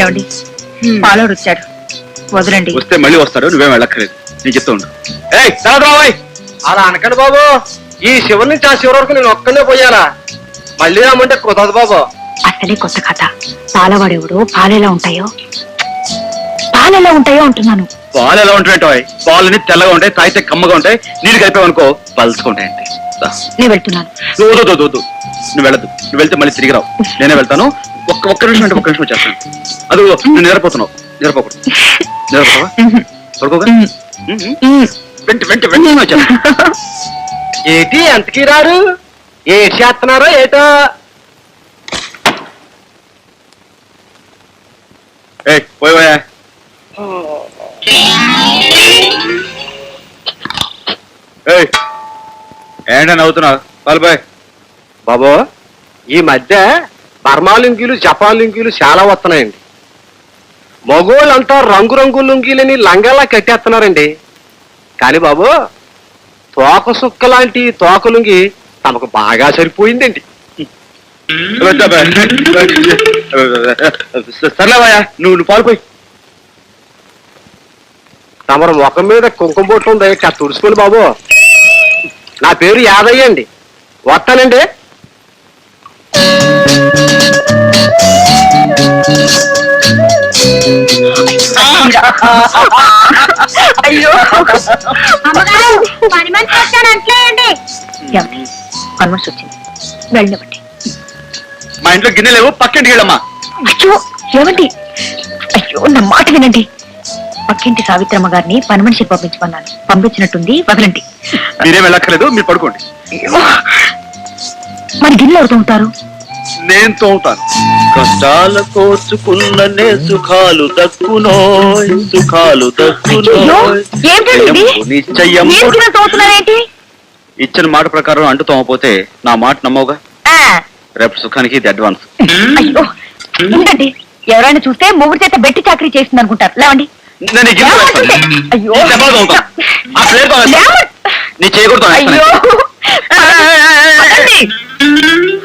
ఏమండి? పాలోడు వచ్చాడు. వదలండి. వస్తే మళ్ళీ వస్తాడు నువ్వేం వెళ్ళక్కర్లేదు. నేను చెప్తా ఉండు. ఏయ్ అలా అనకండి బాబు. ఈ శివుడి నుంచి ఆ శివుడి వరకు నేను ఒక్కనే పోయాలా మళ్ళీ రమ్మంటే కుదరదు బాబు. అసలే కొత్త కథ. పాలవాడెవడు పాలెలా ఉంటాయో? పాలెలా ఉంటాయో అంటున్నాను. పాలు ఎలా ఉంటాయి పాలని తెల్లగా ఉంటాయి తాగితే కమ్మగా ఉంటాయి నీళ్ళు కలిపావనుకో పలుచుకుంటాయి అంతే రా. నేను వెళ్తున్నాను. నువ్వు వద్దు, వద్దు, వద్దు. నువ్వు వెళ్ళదు. నువ్వు వెళ్తే మళ్ళీ తిరిగి రావు. నేనే వెళ్తాను. ఒక్క ఒక్క నిమిషం అంటే ఒక్క నిమిషం వచ్చేస్తాను. అది నువ్వు నిద్రపోతున్నావు. నిద్రపోకూడదు నిద్రపోతావా? పడుకోగా వెంట వెంట వెంటనే వచ్చేస్తా ఏంటి ఎంతకీ రారు? ఏటి చేస్తున్నారో ఏటో? ఏంటని అవుతున్నావు పాలు పోయ్. బాబు ఈ మధ్య బర్మా లుంగీలు జపాన్ లుంగీలు చాలా వస్తున్నాయండి. మగోళ్ళంతా రంగురంగు లుంగీలని లంగాలా కట్టేస్తున్నారండి. కానీ బాబు తోక సుక్క లాంటి తోక లుంగి తమకు బాగా సరిపోయిందండి. సర్లేవయ్యా నువ్వు నువ్వు పాలు పోయి. తమరు ముఖం మీద కుంకుమ బొట్టు ఉంది? తుడుచుకోండి బాబు. నా పేరు యాదయ్య అండి. వస్తానండి. అయ్యో. పని మనిషి వచ్చాను అంటలేయండి ఏమండి కన్వర్స్ వచ్చింది. వెళ్ళనివ్వండి. మా ఇంట్లో గిన్నె లేవు పక్కింటికి వెళ్ళమ్మా. అయ్యో ఏమండి? అయ్యో నా మాట వినండి. పక్కింటి సావిత్రమ్మ గారిని పని మనిషికి పంపించమన్నాను. పంపించినట్టుంది వదలండి. మీరేం వెళ్ళక్కర్లేదు మీరు పడుకోండి. మరి గిన్నెలు ఎవరు తోముతారు? నేను తోముతాను. కష్టాల కోర్చుకున్ననే సుఖాలు దక్కునోయ్ సుఖాలు అయ్యో దక్కునోయ్ ఏంటండి ఇది? నిశ్చయం మీరు గిన్నెలు తోముతున్నారేంటి? ఇచ్చిన మాట ప్రకారం అంటు తోమపోతే నా మాట నమ్మవుగా? ఆ, రేపు సుఖానికి ఇది అడ్వాన్స్. అయ్యో ఉండండి. ఎవరైనా చూస్తే మొగుడు చేత బెట్టి చాకరీ చేస్తుంది అనుకుంటారు లేవండి. నేను. అయ్యో. ఆ ప్లేట్ నీ చేయకూడదు.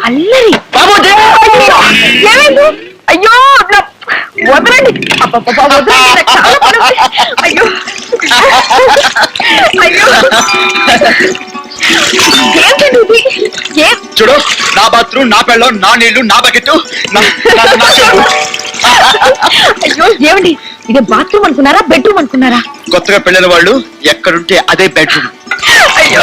అల్లరి. బాబు, అయ్యో, ఏమైంది? అయ్యో వదలండి. అయ్యో. అయ్యో. ఏంటండి ఇది? ఏం చూడు నా బాత్రూమ్ నా పెళ్ళం నా నీళ్ళు నా బకెట్. అయ్యో ఏమండి? ఇదే బాత్రూమ్ అనుకున్నారా బెడ్రూమ్ అనుకున్నారా? కొత్తగా పెళ్ళిన వాళ్ళు ఎక్కడుంటే అదే బెడ్రూమ్ అయ్యో!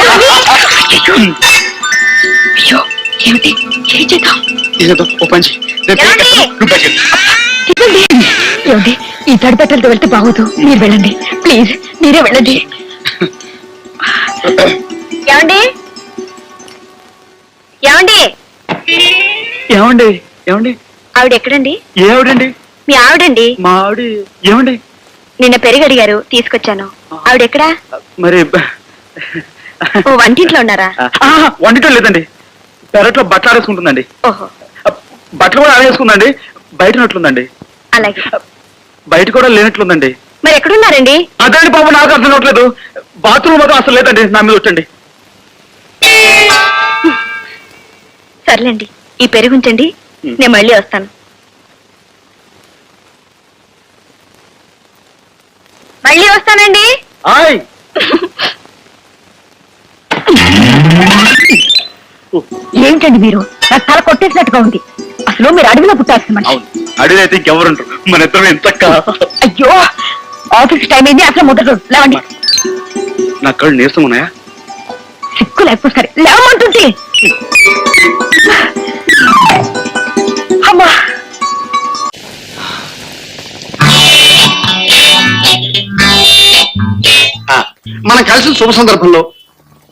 అయ్యో ఏమిటి? ఏం చేద్దాం? ఓ పంచి ఏమండి? ఈ వెళ్తే బాగోదు. మీరు వెళ్ళండి. ప్లీజ్ మీరే వెళ్ళండి. ఏమండి? ఏమండి? ఏమండి? ఏమండి? ఆవిడ ఎక్కడండి? ఏమిటండి? మీ ఆవిడండి. మా ఆవిడ ఏమండి? నిన్న పెరిగి అడిగారు తీసుకొచ్చాను. ఆవిడ ఎక్కడా మరి ఓ వంటింట్లో ఉన్నారా? వండటం లేదండి. పెరట్లో బట్టలు ఆడేసుకుంటుందండి ఓహో. బట్టలు కూడా ఆడేసుకుందండి బయట ఉన్నట్లుందండి. అలాగే. బయట కూడా లేనట్లుందండి. మరి ఎక్కడున్నారండి? అదండి పాపం నాకు అర్థం కావట్లేదు. బాత్రూమ్ మాత్రం అసలు లేదండి నా మీద వచ్చండి. సర్లేండి ఈ పెరుగుంచండి. నేను మళ్ళీ వస్తాను. మళ్ళీ వస్తానండి. ఆయ్. ఏమిటండి మీరు? నాకు తల కొట్టేసినట్టుగా ఉంది. అసలు మీరు అడవిలో పుట్టాల్సిన మనిషి. అవును. అడిగైతే ఇంకెవరుంటారు మన ఇద్దరం ఎంత అయ్యో! ఆఫీస్ టైం అయింది అసలు ముద్ర లేవండి. నా కళ్ళు నీరసం ఉన్నాయా? సిక్కు లేకపోతే సరే. లేవమంటుంది కలిసిన శుభ సందర్భంలో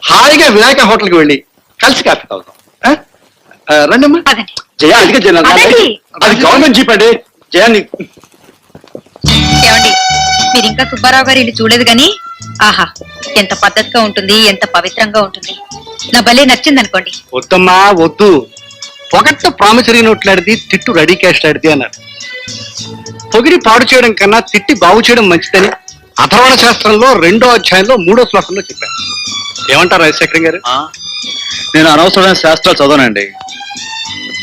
హాయిగా వినాయక హోటల్కి వెళ్ళి కలిసి కాఫీ తాగుతాం. ఆ? ఆ, రండమ్మా. పదండి జయ జయ అదండి. అది గవర్నమెంట్ జీప్ అండి. జయ నీ- ఏమండి మీరు ఇంకా సుబ్బారావు గారి ఇల్లు చూడలేదు గాని ఆహా ఎంత పద్ధతిగా ఉంటుంది ఎంత పవిత్రంగా ఉంటుంది. నా భలే నచ్చింది అనుకోండి వద్దమ్మా వద్దు. పొగట్ట ప్రామిసరీ నోట్లాడిది తిట్టు రెడీ క్యాష్ ఆడితే అన్నారు. పొగిడి పాడు చేయడం కన్నా తిట్టి బాగు చేయడం మంచిదని అథర్వణ శాస్త్రంలో రెండో అధ్యాయంలో మూడో శ్లోకంలో చెప్పారు. ఏమంటారు రాజశేఖరం గారు? నేను అనవసరమైన శాస్త్రాలు చదవనండి.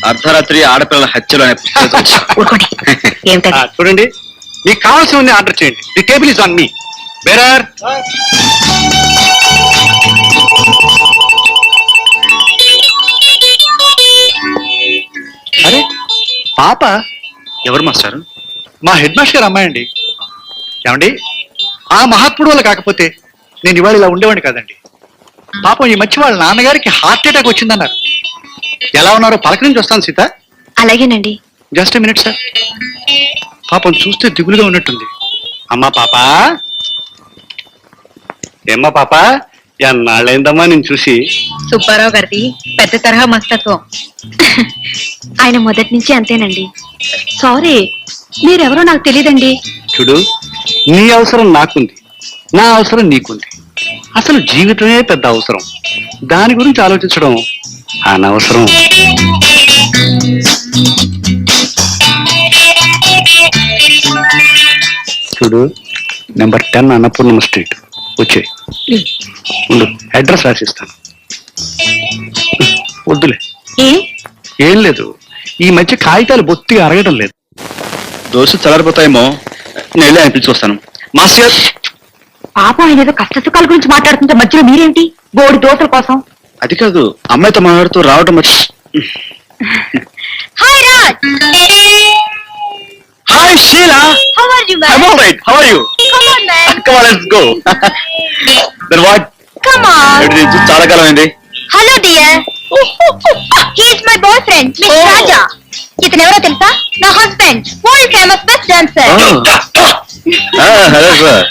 అర్ధరాత్రి ఆడపిల్లల హత్యలు అనే పుస్తకం చదివా. ఊరుకోండి ఏమిటది? ఆ, చూడండి. మీకు కావాల్సినవన్నీ ఆర్డర్ చేయండి. The table is on me. Bearer అరే పాప? ఎవరు మాస్టారు? మా హెడ్ మాస్టర్ గారు అమ్మాయి అండి. ఏమండి? ఆ మహాత్ముడు వల్ల కాకపోతే నేను ఇవాళ ఇలా ఉండేవాడిని కాదండి. పాపం ఈ మధ్య వాళ్ళ నాన్నగారికి హార్ట్ అటాక్ వచ్చిందన్నారు. ఎలా ఉన్నారో పలకరించి వస్తాను సీత. అలాగేనండి. జస్ట్ మినిట్ సార్ పాపం చూస్తే దిగులుగా ఉన్నట్టుంది. అమ్మా పాప. ఏమ్మా పాప ఎన్నాళ్ళైందమ్మా నేను చూసి. సుబ్బారావు గారిది పెద్ద తరహా మనస్తత్వం ఆయన మొదటి నుంచి అంతేనండి. సారీ మీరెవరో నాకు తెలియదండి చూడు నీ అవసరం నాకుంది. నా అవసరం నీకుంది. అసలు జీవితమే పెద్ద అవసరం. దాని గురించి ఆలోచించడం అనవసరం. చూడు నెంబర్ టెన్ అన్నపూర్ణమ్మ స్ట్రీట్. వచ్చే. ఉండు అడ్రస్ రాసిస్తాను. వద్దులే. ఏ? ఏం లేదు. ఈ మధ్య కాగితాలు బొత్తిగా అరగడం లేదు. దోశ చల్లారిపోతాయేమో నేను వెళ్ళి ఆయన పిలిచి వస్తాను. మాస్టర్! పాపం ఆయన ఏదో కష్ట సుఖాల గురించి మాట్లాడుతుంటే మధ్యలో మీరేంటి? బోడి దోశల కోసం. అది కాదు అమ్మాయితో మాట్లాడుతూ రావటం వచ్చి hi Raj! Hi Sheela how are you all right. How are you? Come on man Come on, let's go. Then what? Come on చాలా కాలం అయింది hello dear he is my boyfriend miss. Raja ఇతను ఎవరో తెలుసా? నా husband world famous best dancer hello sir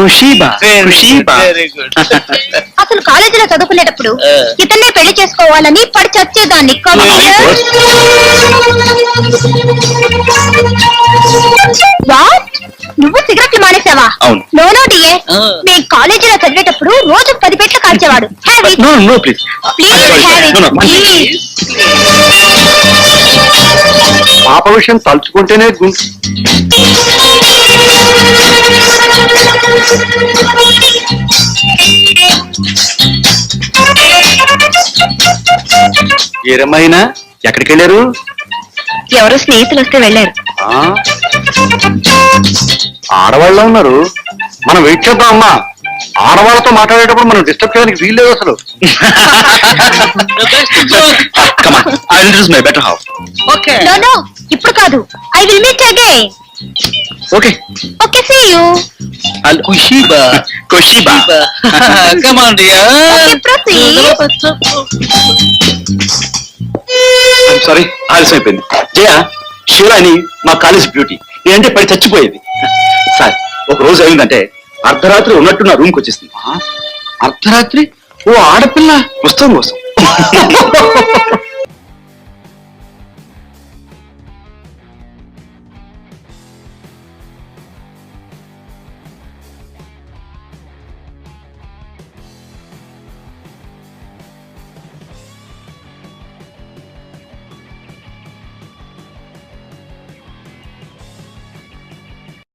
no very good అసలు కాలేజీలో చదువుకునేటప్పుడు. ఇతన్నే పెళ్ళి చేసుకోవాలని పడి చచ్చేదాన్ని. నువ్వు సిగరెట్లు మానేసావా? అవును. నో. మేము కాలేజీలో చదివేటప్పుడు రోజు పది పెట్లు కాల్చేవాడు. Have it no no please please have it please పాప విషయం తలుచుకుంటేనే గుంటు ఏరమ్మాయినా ఎక్కడికి వెళ్ళారు ఎవరో స్నేహితులు వస్తే వెళ్ళారు. ఆ? ఆడవాళ్ళ ఉన్నారు? మనం వెయిట్ చేద్దాం అమ్మా. ఆడవాళ్ళతో మాట్లాడేటప్పుడు మనం డిస్టర్బ్ చేయడానికి వీల్లేదు అసలు. కమా I introduce my better half okay no no ఇప్పుడు కాదు. I will meet again okay okay see you Khushiba Khushiba come on dear okay proceed sorry ఆలస్యం అయిపోయింది జయ షీలా అని మా కాలేజ్ బ్యూటీ. నేనంటే పడి చచ్చిపోయేది. సార్ ఒక రోజు అయిందంటే అర్ధరాత్రి ఉన్నట్టు నా రూమ్కి వచ్చేసింది. అర్ధరాత్రి? ఓ ఆడపిల్ల పుస్తకం కోసం.